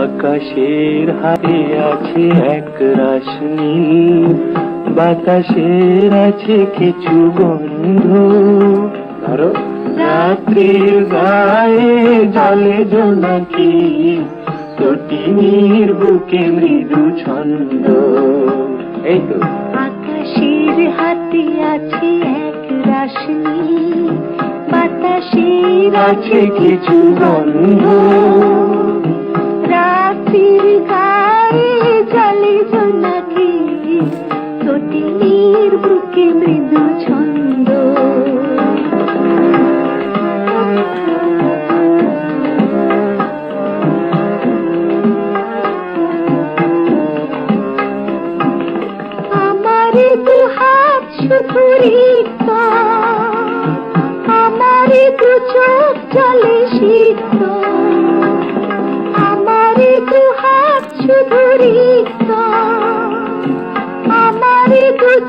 আকাশের হাতে আছে এক রাস নীল বাতাসের আছে কিছু গন্ধ। ধরো রাত্রির গায়ে জলে জোনাকি তটিনীর বুকে মৃদু ছন্দ। এই তো। আকাশের হাতে আছে এক রাশনি বাতাসের আছে কিছু গন্ধ। তটিনীর বুকে মৃদু ছন্দ। আমার দু হাত শুধু আমার দু চোখ জলে সিদ্ধ।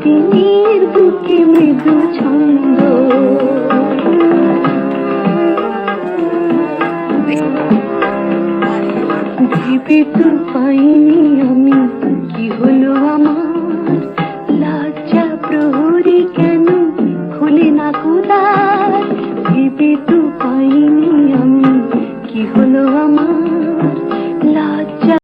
তটিনীর বুকে মৃদু ছন্দ। ভেবে তো পাইনি আমি কি হলো আমার। লজ্জা প্রহরী কেন খুলে না কুদার ভেবে তো